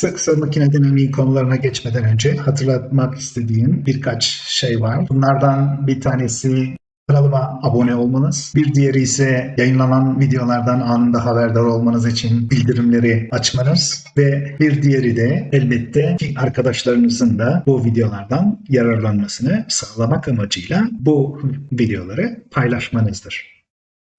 Kısa kısa makine dinamiği konularına geçmeden önce hatırlatmak istediğim birkaç şey var. Bunlardan bir tanesi kanalıma abone olmanız. Bir diğeri ise yayınlanan videolardan anında haberdar olmanız için bildirimleri açmanız. Ve bir diğeri de elbette ki arkadaşlarınızın da bu videolardan yararlanmasını sağlamak amacıyla bu videoları paylaşmanızdır.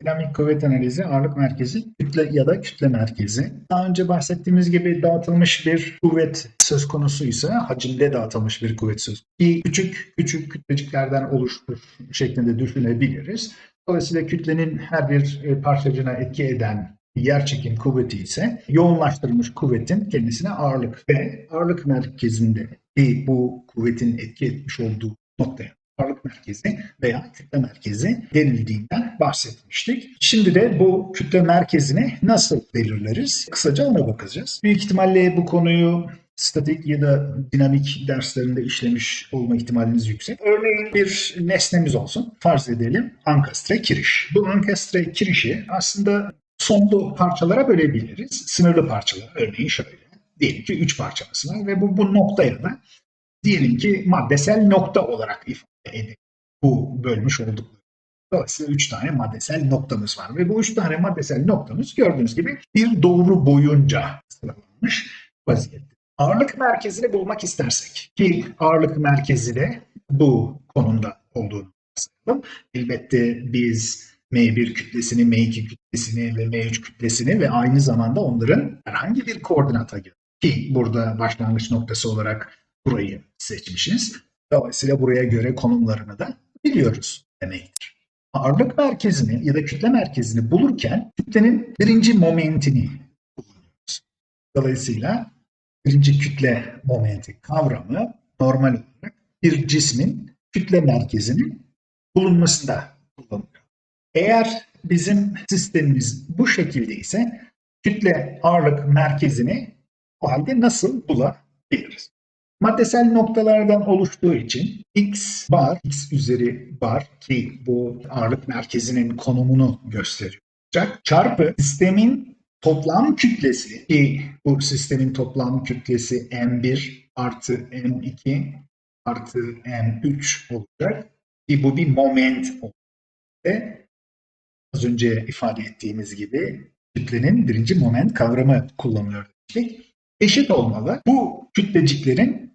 Dinamik kuvvet analizi, ağırlık merkezi, kütle ya da kütle merkezi. Daha önce bahsettiğimiz gibi dağıtılmış bir kuvvet söz konusuysa hacimde dağıtılmış bir kuvvet söz konusu. Küçük küçük kütleciklerden oluştur şeklinde düşünebiliriz. Dolayısıyla kütlenin her bir e, parçacığına etki eden yer çekim kuvveti ise yoğunlaştırılmış kuvvetin kendisine ağırlık ve ağırlık merkezinde ki bu kuvvetin etki etmiş olduğu noktaya ağırlık merkezi veya kütle merkezi denildiğinden bahsetmiştik. Şimdi de bu kütle merkezini nasıl belirleriz? Kısaca ona bakacağız. Büyük ihtimalle bu konuyu statik ya da dinamik derslerinde işlemiş olma ihtimaliniz yüksek. Örneğin bir nesnemiz olsun. Farz edelim ankastre kiriş. Bu ankastre kirişi aslında sonlu parçalara bölebiliriz. Sınırlı parçalar. Örneğin şöyle. Diyelim ki 3 parçamız var ve bu, bu noktaya da diyelim ki maddesel nokta olarak ifade edelim. Bu bölmüş oldukları. Dolayısıyla 3 tane maddesel noktamız var ve bu 3 tane maddesel noktamız gördüğünüz gibi bir doğru boyunca sıralanmış vaziyette. Ağırlık merkezini bulmak istersek ki ağırlık merkezi de bu konumda olduğunu varsayalım. Elbette biz M1 kütlesini, M2 kütlesini ve M3 kütlesini ve aynı zamanda onların herhangi bir koordinata göre ki burada başlangıç noktası olarak burayı seçmişiz. Dolayısıyla buraya göre konumlarını da biliyoruz demektir. Ağırlık merkezini ya da kütle merkezini bulurken kütlenin birinci momentini buluyoruz. Dolayısıyla birinci kütle momenti kavramı normal olarak bir cismin kütle merkezinin bulunmasında kullanılıyor. Eğer bizim sistemimiz bu şekilde ise kütle ağırlık merkezini o halde nasıl bulabiliriz? Maddesel noktalardan oluştuğu için x bar, x üzeri bar ki bu ağırlık merkezinin konumunu gösteriyor. Çarpı sistemin toplam kütlesi ki bu sistemin toplam kütlesi m1 artı m2 artı m3 olacak ki bu bir moment olacak. Az önce ifade ettiğimiz gibi kütlenin birinci moment kavramı kullanılıyor. Eşit olmalı. Bu kütleciklerin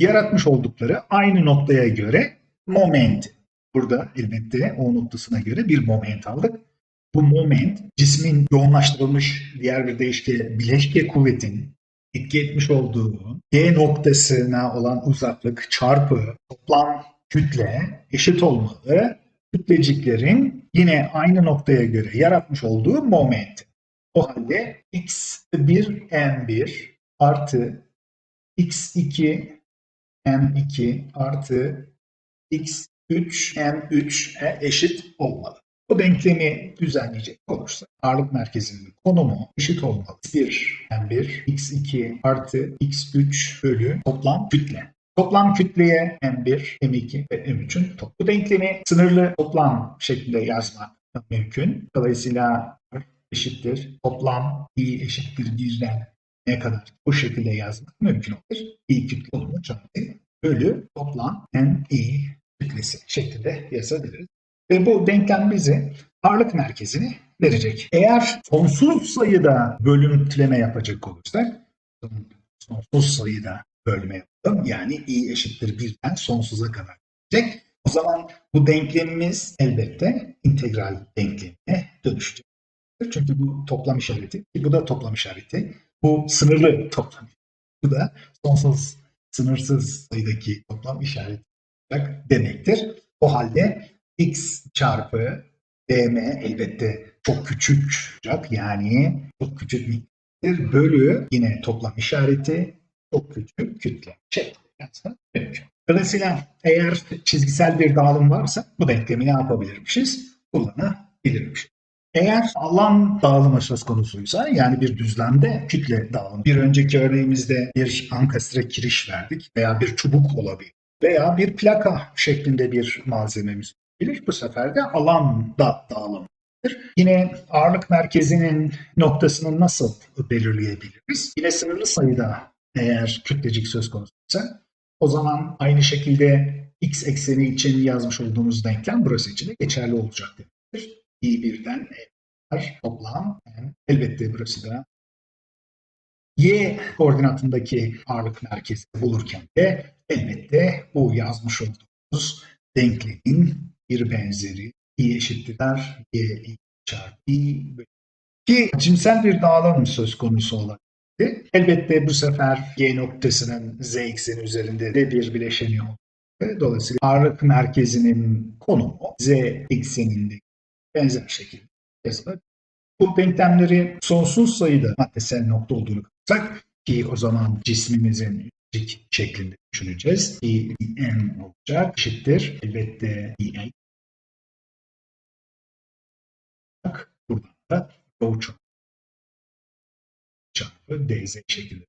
yaratmış oldukları aynı noktaya göre moment. Burada elbette o noktasına göre bir moment aldık. Bu moment cismin yoğunlaştırılmış diğer bir deyişle bileşke kuvvetin etki etmiş olduğu G noktasına olan uzaklık çarpı toplam kütle eşit olmalı. Kütleciklerin yine aynı noktaya göre yaratmış olduğu moment. O halde x1 m1 artı x2 m2 artı x3 m3'e eşit olmalı. Bu denklemi düzenleyecek olursa ağırlık merkezinin konumu eşit olmalı. x1 m1 x2 artı x3 bölü toplam kütle. Toplam kütleye m1, m2 ve m3'ün toplu denklemi sınırlı toplam şeklinde yazmak mümkün. Dolayısıyla eşittir toplam i eşittir 1'den ne kadar bu şekilde yazmak mümkün olur. i kütle olma çarpı bölü toplam n i kütlesi şeklinde yazabiliriz. Ve bu denklem bize ağırlık merkezini verecek. Eğer sonsuz sayıda bölümleme yapacak olursak sonsuz sayıda bölme yapalım. Yani i eşittir birden sonsuza kadar gidecek. O zaman bu denklemimiz elbette integral denklemine dönüşecek. Çünkü bu toplam işareti, bu da toplam işareti. Bu sınırlı toplam. Bu da sonsuz, sınırsız sayıdaki toplam işareti demektir. O halde x çarpı dm elbette çok küçük olacak. Yani çok küçük miktardır. Bölü yine toplam işareti çok küçük kütle yazmak mümkün. Dolayısıyla eğer çizgisel bir dağılım varsa bu denklemi ne yapabilirmişiz? Kullanabilirmişiz. Eğer alan dağılımı söz konusuysa yani bir düzlemde kütle dağılımı. Bir önceki örneğimizde bir ankastre kiriş verdik veya bir çubuk olabilir veya bir plaka şeklinde bir malzememiz olabilir. Bu sefer de alanda dağılım. Yine ağırlık merkezinin noktasını nasıl belirleyebiliriz? Yine sınırlı sayıda eğer kütlecik söz konusuysa o zaman aynı şekilde x ekseni için yazmış olduğumuz denklem burası için de geçerli olacak demektir. İ birden n'ler toplam elbette burası da y koordinatındaki ağırlık merkezi bulurken de elbette bu yazmış olduğumuz denklemin bir benzeri i eşittir y i çarpı i ki cimsel bir dağılım söz konusu olabilir. Elbette bu sefer G noktasının Z ekseni üzerinde de bir bileşeni oldu. Dolayısıyla ağırlık merkezinin konumu Z ekseninde benzer şekilde yazılır. Bu denklemleri sonsuz sayıda maddesel nokta olduğunu kapatsak ki o zaman cismimizin cik şeklinde düşüneceğiz. I, n olacak eşittir. Elbette i n. Buradan da rho çarpı çarpı dz şeklinde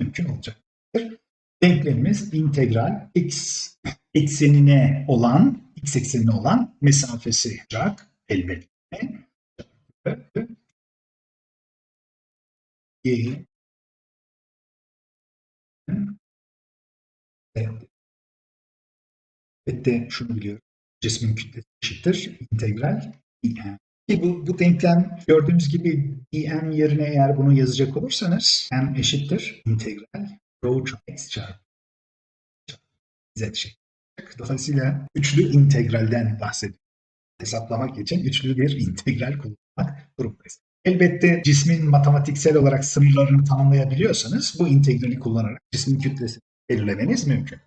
mümkün olacaktır. Denklemimiz integral x eksenine olan x eksenine olan mesafesi olacak elbette. Y Evet. Elbette şunu biliyorum. Cismin kütlesi eşittir. integral dm. Ki bu, bu denklem gördüğümüz gibi dm yerine eğer bunu yazacak olursanız m eşittir integral rho çarpı x çarpı z şeklinde. Dolayısıyla üçlü integralden bahsediyoruz. Hesaplamak için üçlü bir integral kullanmak durumundayız. Elbette cismin matematiksel olarak sınırlarını tanımlayabiliyorsanız bu integrali kullanarak cismin kütlesini belirlemeniz mümkün.